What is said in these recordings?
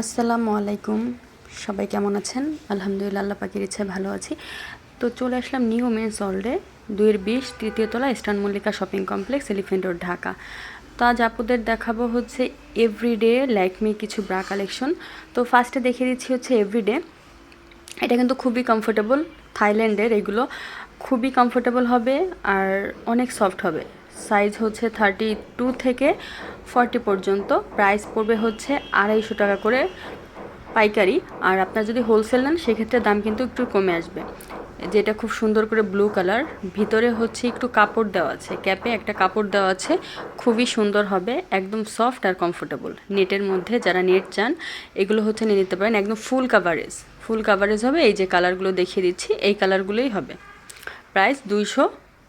আসসালামু আলাইকুম। সবাই কেমন আছেন? আলহামদুলিল্লাহ, আল্লাহ পাখির ইচ্ছায় ভালো আছি। তো চলে আসলাম নিউ মেন্স অলডে দুইয়ের বিশ, তৃতীয় তলা eastern Mallika shopping complex elephant road, Dhaka. তো আজ আপুদের দেখাবো হচ্ছে এভরিডে ল্যাকমি কিছু ব্রা কালেকশন। তো ফার্স্টে দেখিয়ে দিচ্ছি হচ্ছে এভরিডে। এটা কিন্তু খুবই কমফোর্টেবল থাইল্যান্ডের এগুলো। খুবই কমফোর্টেবল হবে আর অনেক সফট হবে। সাইজ হচ্ছে থার্টি টু থেকে ফর্টি পর্যন্ত। প্রাইস পড়বে হচ্ছে আড়াইশো টাকা করে পাইকারি। আর আপনার যদি হোলসেল নেন, সেক্ষেত্রে দাম কিন্তু একটু কমে আসবে। যেটা খুব সুন্দর করে ব্লু কালার। ভিতরে হচ্ছে একটু কাপড় দেওয়া আছে। ক্যাপে একটা কাপড় দেওয়া আছে। খুবই সুন্দর হবে। একদম সফট আর কমফোর্টেবল। নেটের মধ্যে যারা নেট চান, এগুলো হচ্ছে নিয়ে নিতে পারেন। একদম ফুল কাভারেজ। ফুল কাভারেজ হবে। এই যে কালারগুলো দেখিয়ে দিচ্ছি, এই কালারগুলোই হবে। প্রাইস দুইশো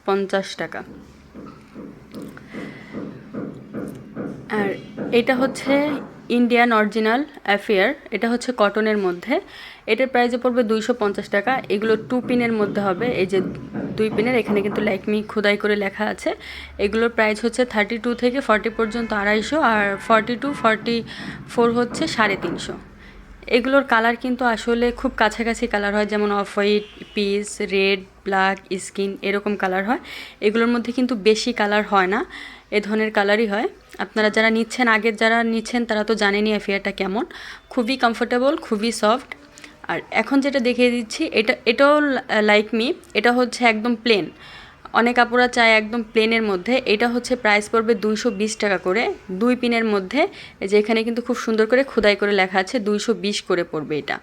পঞ্চাশ টাকা। আর এটা হচ্ছে ইন্ডিয়ান অরিজিনাল অ্যাফেয়ার এটা হচ্ছে কটনের মধ্যে। এটার প্রাইসে পড়বে দুইশো পঞ্চাশ টাকা। এগুলো টু পিনের মধ্যে হবে। এই যে দুই পিনের এখানে কিন্তু লাইকমি খোদাই করে লেখা আছে। এগুলোর প্রাইস হচ্ছে থার্টি টু থেকে ফর্টি পর্যন্ত আড়াইশো, আর ফর্টি টু ফর্টি ফোর হচ্ছে সাড়ে তিনশো। এগুলোর কালার কিন্তু আসলে খুব কাছাকাছি কালার হয়, যেমন off white peach red black skin এরকম কালার হয়। এগুলোর মধ্যে কিন্তু বেশি কালার হয় না, এ ধরনের কালারই হয়। আপনারা যারা নিচ্ছেন, আগের যারা নিচ্ছেন, তারা তো জানেনই অ্যাফেয়ারটা কেমন। খুবই কমফোর্টেবল খুবই সফট আর এখন যেটা দেখিয়ে দিচ্ছি, এটা, এটাও লাইক মি এটা হচ্ছে একদম প্লেন অনেক আপুরা চায় একদম প্লেনের মধ্যে। এটা হচ্ছে প্রাইস পড়বে দুইশো বিশ টাকা করে। দুই পিনের মধ্যে যে এখানে কিন্তু খুব সুন্দর করে খোদাই করে লেখা আছে দুইশো বিশ করে পড়বে এটা।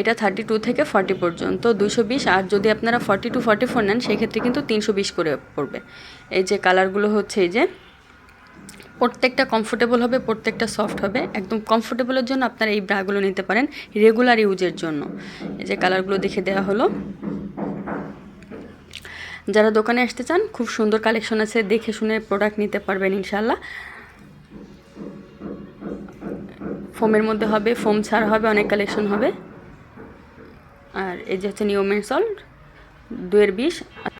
এটা থার্টি টু থেকে ফর্টি পর্যন্ত দুশো বিশ। আর যদি আপনারা ফর্টি টু ফর্টি ফোর নেন, সেক্ষেত্রে কিন্তু তিনশো বিশ করে পড়বে। এই যে কালারগুলো হচ্ছে এই যে, প্রত্যেকটা কমফোর্টেবল হবে, প্রত্যেকটা সফট হবে। একদম কমফোর্টেবলের জন্য আপনারা এই ব্রাগুলো নিতে পারেন রেগুলার ইউজের জন্য। এই যে কালারগুলো দেখে দেওয়া হলো। যারা দোকানে আসতে চান, খুব সুন্দর কালেকশন আছে, দেখে শুনে প্রোডাক্ট নিতে পারবেন ইনশাল্লাহ ফোমের মধ্যে হবে ফোম ছাড়া হবে, অনেক কালেকশন হবে। আর এই যে হচ্ছে নিউ মেন্সল দুয়ের বিশ